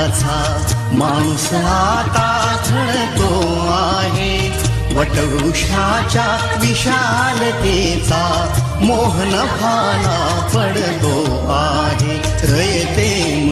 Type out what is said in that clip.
माझा माणूस आता झडतो आहे. वटवृक्षाच्या विशालतेचा मोहन भाला पडतो आहे. रयते